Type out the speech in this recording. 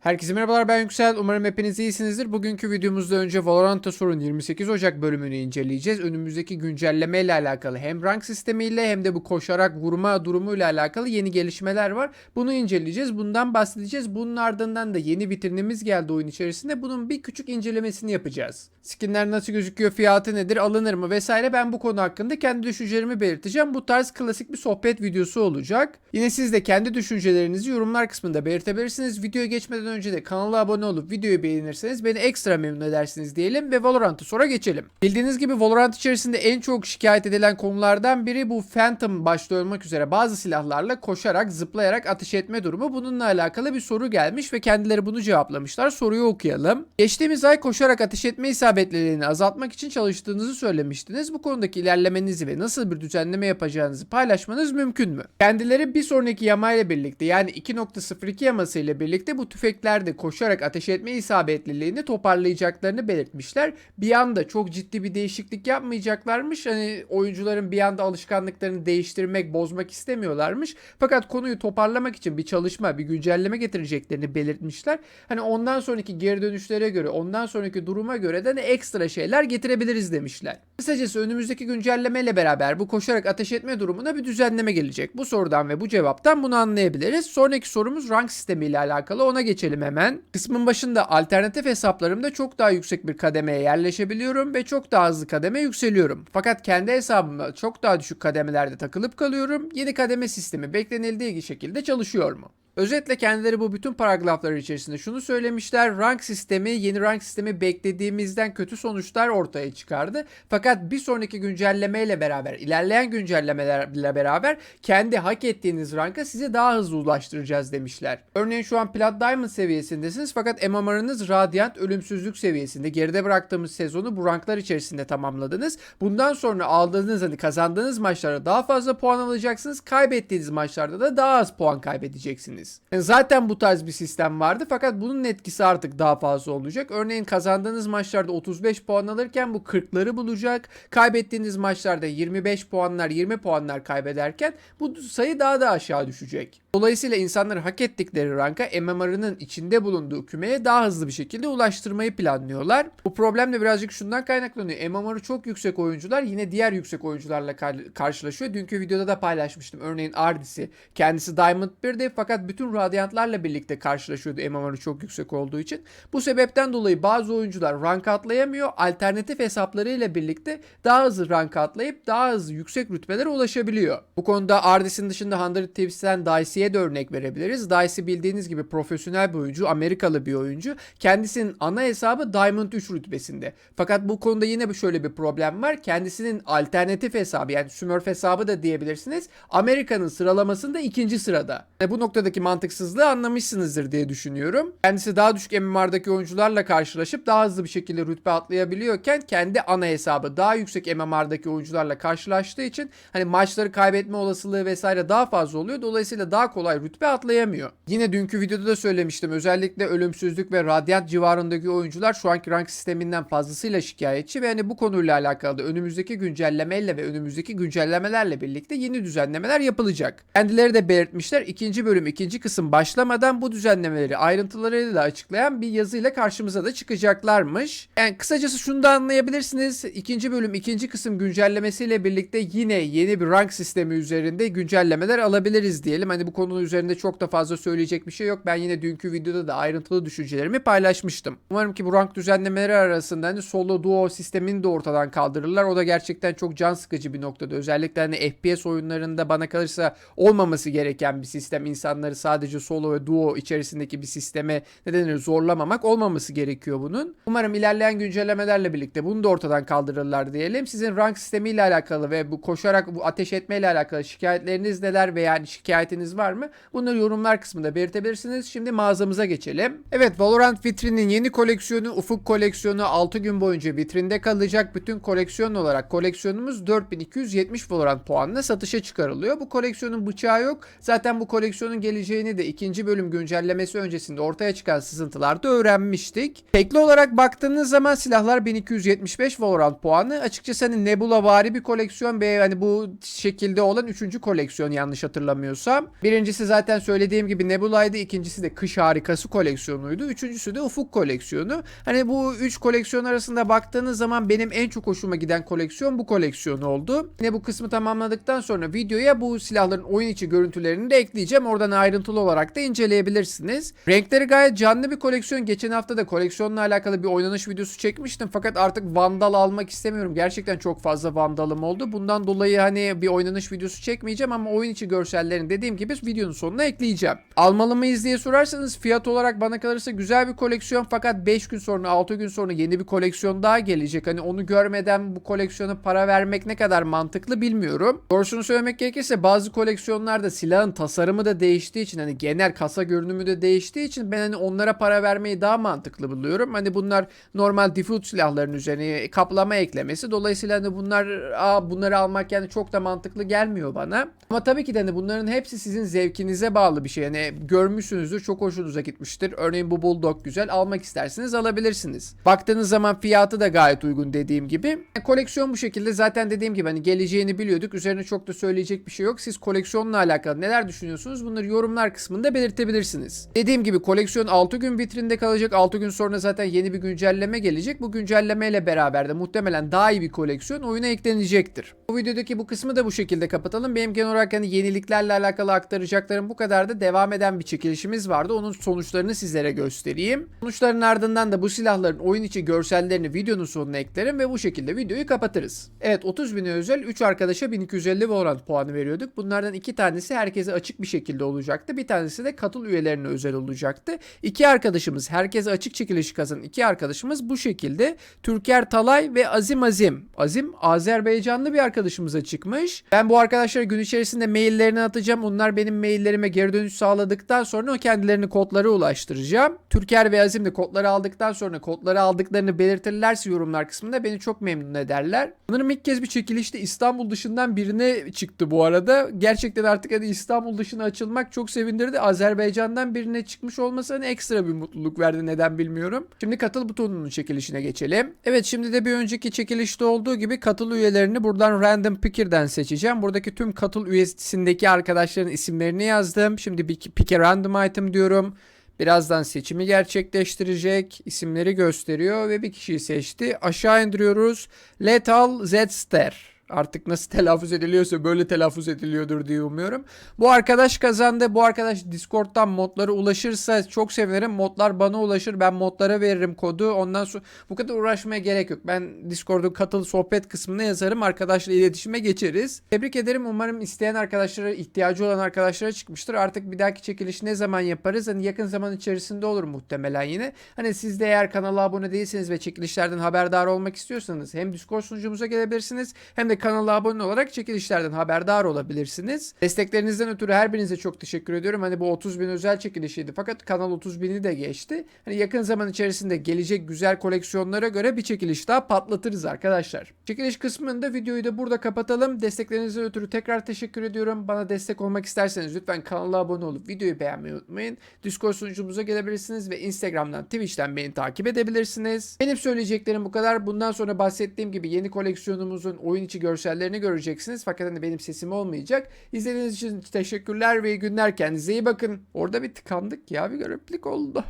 Herkese merhabalar ben Yüksel. Umarım hepiniz iyisinizdir. Bugünkü videomuzda önce Valorant'a sorun 28 Ocak bölümünü inceleyeceğiz. Önümüzdeki güncelleme ile alakalı hem rank sistemiyle hem de bu koşarak vurma durumuyla alakalı yeni gelişmeler var. Bunu inceleyeceğiz. Bundan bahsedeceğiz. Bunun ardından da yeni vitrinimiz geldi oyun içerisinde. Bunun bir küçük incelemesini yapacağız. Skinler nasıl gözüküyor, fiyatı nedir, alınır mı vesaire ben bu konu hakkında kendi düşüncelerimi belirteceğim. Bu tarz klasik bir sohbet videosu olacak. Yine siz de kendi düşüncelerinizi yorumlar kısmında belirtebilirsiniz. Videoya geçmeden önce de kanala abone olup videoyu beğenirseniz beni ekstra memnun edersiniz diyelim ve Valorant'a sonra geçelim. Bildiğiniz gibi Valorant içerisinde en çok şikayet edilen konulardan biri bu Phantom başta olmak üzere bazı silahlarla koşarak, zıplayarak ateş etme durumu. Bununla alakalı bir soru gelmiş ve kendileri bunu cevaplamışlar. Soruyu okuyalım. Geçtiğimiz ay koşarak ateş etme isabetliliğini azaltmak için çalıştığınızı söylemiştiniz. Bu konudaki ilerlemenizi ve nasıl bir düzenleme yapacağınızı paylaşmanız mümkün mü? Kendileri bir sonraki yamayla birlikte yani 2.02 yaması ile birlikte bu tüfeklerde koşarak ateş etme isabetliliğini toparlayacaklarını belirtmişler. Bir anda çok ciddi bir değişiklik yapmayacaklarmış. Hani oyuncuların bir anda alışkanlıklarını değiştirmek, bozmak istemiyorlarmış. Fakat konuyu toparlamak için bir çalışma, bir güncelleme getireceklerini belirtmişler. Hani ondan sonraki geri dönüşlere göre, ondan sonraki duruma göre de ne ekstra şeyler getirebiliriz demişler. Kısacası önümüzdeki güncellemeyle beraber bu koşarak ateş etme durumuna bir düzenleme gelecek. Bu sorudan ve bu cevaptan bunu anlayabiliriz. Sonraki sorumuz rank sistemi ile alakalı. Ona geçelim hemen. Kısmın başında alternatif hesaplarımda çok daha yüksek bir kademeye yerleşebiliyorum ve çok daha hızlı kademe yükseliyorum. Fakat kendi hesabımda çok daha düşük kademelerde takılıp kalıyorum. Yeni kademe sistemi beklenildiği şekilde çalışıyor mu? Özetle kendileri bu bütün paragraflar içerisinde şunu söylemişler. Rank sistemi, yeni rank sistemi beklediğimizden kötü sonuçlar ortaya çıkardı. Fakat bir sonraki güncellemeyle beraber, ilerleyen güncellemelerle beraber kendi hak ettiğiniz ranka sizi daha hızlı ulaştıracağız demişler. Örneğin şu an Plat Diamond seviyesindesiniz fakat MMR'ınız Radiant ölümsüzlük seviyesinde. Geride bıraktığımız sezonu bu ranklar içerisinde tamamladınız. Bundan sonra aldığınız hani kazandığınız maçlarda daha fazla puan alacaksınız. Kaybettiğiniz maçlarda da daha az puan kaybedeceksiniz. Yani zaten bu tarz bir sistem vardı fakat bunun etkisi artık daha fazla olacak. Örneğin kazandığınız maçlarda 35 puan alırken bu 40'ları bulacak. Kaybettiğiniz maçlarda 25 puanlar 20 puanlar kaybederken bu sayı daha da aşağı düşecek. Dolayısıyla insanlar hak ettikleri ranka MMR'ının içinde bulunduğu kümeye daha hızlı bir şekilde ulaştırmayı planlıyorlar. Bu problem de birazcık şundan kaynaklanıyor. MMR'ı çok yüksek oyuncular yine diğer yüksek oyuncularla kar- karşılaşıyor. Dünkü videoda da paylaşmıştım. Örneğin Ardis'i. Kendisi Diamond 1'de fakat bütün Radiant'larla birlikte karşılaşıyordu MMR'ı çok yüksek olduğu için. Bu sebepten dolayı bazı oyuncular rank atlayamıyor. Alternatif hesaplarıyla birlikte daha hızlı rank atlayıp daha hızlı yüksek rütbelere ulaşabiliyor. Bu konuda Ardis'in dışında 100 Thieves'ten Dicey'e de örnek verebiliriz. Dicey bildiğiniz gibi profesyonel bir oyuncu, Amerikalı bir oyuncu. Kendisinin ana hesabı Diamond 3 rütbesinde. Fakat bu konuda yine şöyle bir problem var. Kendisinin alternatif hesabı yani Smurf hesabı da diyebilirsiniz. Amerika'nın sıralamasında ikinci sırada. Ve bu noktadaki mantıksızlığı anlamışsınızdır diye düşünüyorum. Kendisi daha düşük MMR'daki oyuncularla karşılaşıp daha hızlı bir şekilde rütbe atlayabiliyorken kendi ana hesabı daha yüksek MMR'daki oyuncularla karşılaştığı için hani maçları kaybetme olasılığı vesaire daha fazla oluyor. Dolayısıyla daha kolay rütbe atlayamıyor. Yine dünkü videoda da söylemiştim. Özellikle ölümsüzlük ve radyant civarındaki oyuncular şu anki rank sisteminden fazlasıyla şikayetçi ve hani bu konuyla alakalı da önümüzdeki güncellemeyle ve önümüzdeki güncellemelerle birlikte yeni düzenlemeler yapılacak. Kendileri de belirtmişler. ikinci bölüm, ikinci kısım başlamadan bu düzenlemeleri ayrıntılarıyla açıklayan bir yazıyla karşımıza da çıkacaklarmış. Yani kısacası şunu da anlayabilirsiniz. İkinci bölüm, ikinci kısım güncellemesiyle birlikte yine yeni bir rank sistemi üzerinde güncellemeler alabiliriz diyelim. Hani bu konu üzerinde çok da fazla söyleyecek bir şey yok. Ben yine dünkü videoda da ayrıntılı düşüncelerimi paylaşmıştım. Umarım ki bu rank düzenlemeleri arasında hani solo duo sistemini de ortadan kaldırırlar. O da gerçekten çok can sıkıcı bir noktada. Özellikle hani FPS oyunlarında bana kalırsa olmaması gereken bir sistem. İnsanları sadece solo ve duo içerisindeki bir sisteme ne denir zorlamamak olmaması gerekiyor bunun. Umarım ilerleyen güncellemelerle birlikte bunu da ortadan kaldırırlar diyelim. Sizin rank sistemiyle alakalı ve bu koşarak bu ateş etmeyle alakalı şikayetleriniz neler veya yani şikayetiniz var mı? Bunları yorumlar kısmında belirtebilirsiniz. Şimdi mağazamıza geçelim. Evet Valorant vitrinin yeni koleksiyonu Ufuk koleksiyonu 6 gün boyunca vitrinde kalacak. Bütün koleksiyon olarak koleksiyonumuz 4270 Valorant puanla satışa çıkarılıyor. Bu koleksiyonun bıçağı yok. Zaten bu koleksiyonun geleceğini de ikinci bölüm güncellemesi öncesinde ortaya çıkan sızıntılarda öğrenmiştik. Tekli olarak baktığınız zaman silahlar 1275 Valorant puanı. Açıkçası hani Nebula vari bir koleksiyon ve hani bu şekilde olan 3. koleksiyon yanlış hatırlamıyorsam. Birinci Birincisi zaten söylediğim gibi Nebula'ydı. ikincisi de Kış Harikası koleksiyonuydu. Üçüncüsü de Ufuk koleksiyonu. Hani bu üç koleksiyon arasında baktığınız zaman benim en çok hoşuma giden koleksiyon bu koleksiyon oldu. Yine bu kısmı tamamladıktan sonra videoya bu silahların oyun içi görüntülerini de ekleyeceğim. Oradan ayrıntılı olarak da inceleyebilirsiniz. Renkleri gayet canlı bir koleksiyon. Geçen hafta da koleksiyonla alakalı bir oynanış videosu çekmiştim. Fakat artık vandal almak istemiyorum. Gerçekten çok fazla vandalım oldu. Bundan dolayı hani bir oynanış videosu çekmeyeceğim ama oyun içi görsellerini dediğim gibi videonun sonuna ekleyeceğim. Almalı mıyız diye sorarsanız fiyat olarak bana kalırsa güzel bir koleksiyon fakat 5 gün sonra 6 gün sonra yeni bir koleksiyon daha gelecek. Hani onu görmeden bu koleksiyona para vermek ne kadar mantıklı bilmiyorum. Doğrusunu söylemek gerekirse bazı koleksiyonlarda silahın tasarımı da değiştiği için hani genel kasa görünümü de değiştiği için ben hani onlara para vermeyi daha mantıklı buluyorum. Hani bunlar normal default silahların üzerine kaplama eklemesi. Dolayısıyla hani bunlar aa, bunları almak yani çok da mantıklı gelmiyor bana. Ama tabii ki de hani bunların hepsi sizin zevkinize bağlı bir şey. Yani görmüşsünüzdür çok hoşunuza gitmiştir. Örneğin bu Bulldog güzel almak isterseniz alabilirsiniz. Baktığınız zaman fiyatı da gayet uygun dediğim gibi. Yani koleksiyon bu şekilde zaten dediğim gibi hani geleceğini biliyorduk. Üzerine çok da söyleyecek bir şey yok. Siz koleksiyonla alakalı neler düşünüyorsunuz? Bunları yorumlar kısmında belirtebilirsiniz. Dediğim gibi koleksiyon 6 gün vitrinde kalacak. 6 gün sonra zaten yeni bir güncelleme gelecek. Bu güncellemeyle beraber de muhtemelen daha iyi bir koleksiyon oyuna eklenecektir. Bu videodaki bu kısmı da bu şekilde kapatalım. Benim genel olarak hani yeniliklerle alakalı aktaracaklarım bu kadar da devam eden bir çekilişimiz vardı. Onun sonuçlarını sizlere göstereyim. Sonuçların ardından da bu silahların oyun içi görsellerini videonun sonuna eklerim ve bu şekilde videoyu kapatırız. Evet 30 bine özel 3 arkadaşa 1250 Valorant puanı veriyorduk. Bunlardan 2 tanesi herkese açık bir şekilde olacaktı. Bir tanesi de katıl üyelerine özel olacaktı. İki arkadaşımız herkese açık çekilişi kazanan iki arkadaşımız bu şekilde Türker Talay ve Azim Azim. Azim Azerbaycanlı bir arkadaşımıza çıkmış. Ben bu arkadaşlara gün içerisinde maillerini atacağım. Onlar benim maillerime geri dönüş sağladıktan sonra o kendilerini kodlara ulaştıracağım. Türker ve Azim de kodları aldıktan sonra kodları aldıklarını belirtirlerse yorumlar kısmında beni çok memnun ederler. Sanırım ilk kez bir çekilişte İstanbul dışından birine çıktı bu arada. Gerçekten artık hani İstanbul dışına açılmak çok sevindirdi. Azerbaycan'dan birine çıkmış olması hani ekstra bir mutluluk verdi neden bilmiyorum. Şimdi katıl butonunun çekilişine geçelim. Evet şimdi de bir önceki çekilişte olduğu gibi katıl üyelerini buradan random picker'den seçeceğim. Buradaki tüm katıl üyesindeki arkadaşların isimlerini yazdım. Şimdi bir pick a random item diyorum. Birazdan seçimi gerçekleştirecek. İsimleri gösteriyor ve bir kişiyi seçti. Aşağı indiriyoruz. Lethal Zster. Artık nasıl telaffuz ediliyorsa böyle telaffuz ediliyordur diye umuyorum. Bu arkadaş kazandı. Bu arkadaş Discord'dan modlara ulaşırsa çok sevinirim. Modlar bana ulaşır. Ben modlara veririm kodu. Ondan sonra bu kadar uğraşmaya gerek yok. Ben Discord'un katıl sohbet kısmına yazarım. Arkadaşla iletişime geçeriz. Tebrik ederim. Umarım isteyen arkadaşlara, ihtiyacı olan arkadaşlara çıkmıştır. Artık bir dahaki çekiliş ne zaman yaparız? Hani yakın zaman içerisinde olur muhtemelen yine. Hani siz de eğer kanala abone değilseniz ve çekilişlerden haberdar olmak istiyorsanız hem Discord sunucumuza gelebilirsiniz hem de kanala abone olarak çekilişlerden haberdar olabilirsiniz. Desteklerinizden ötürü her birinize çok teşekkür ediyorum. Hani bu 30 bin özel çekilişiydi fakat kanal 30 bini de geçti. Hani yakın zaman içerisinde gelecek güzel koleksiyonlara göre bir çekiliş daha patlatırız arkadaşlar. Çekiliş kısmında videoyu da burada kapatalım. Desteklerinizden ötürü tekrar teşekkür ediyorum. Bana destek olmak isterseniz lütfen kanala abone olup videoyu beğenmeyi unutmayın. Discord sunucumuza gelebilirsiniz ve Instagram'dan, Twitch'ten beni takip edebilirsiniz. Benim söyleyeceklerim bu kadar. Bundan sonra bahsettiğim gibi yeni koleksiyonumuzun oyun içi görsellerini göreceksiniz. Fakat hani benim sesim olmayacak. İzlediğiniz için teşekkürler ve iyi günler. Kendinize iyi bakın. Orada bir tıkandık ya bir gariplik oldu.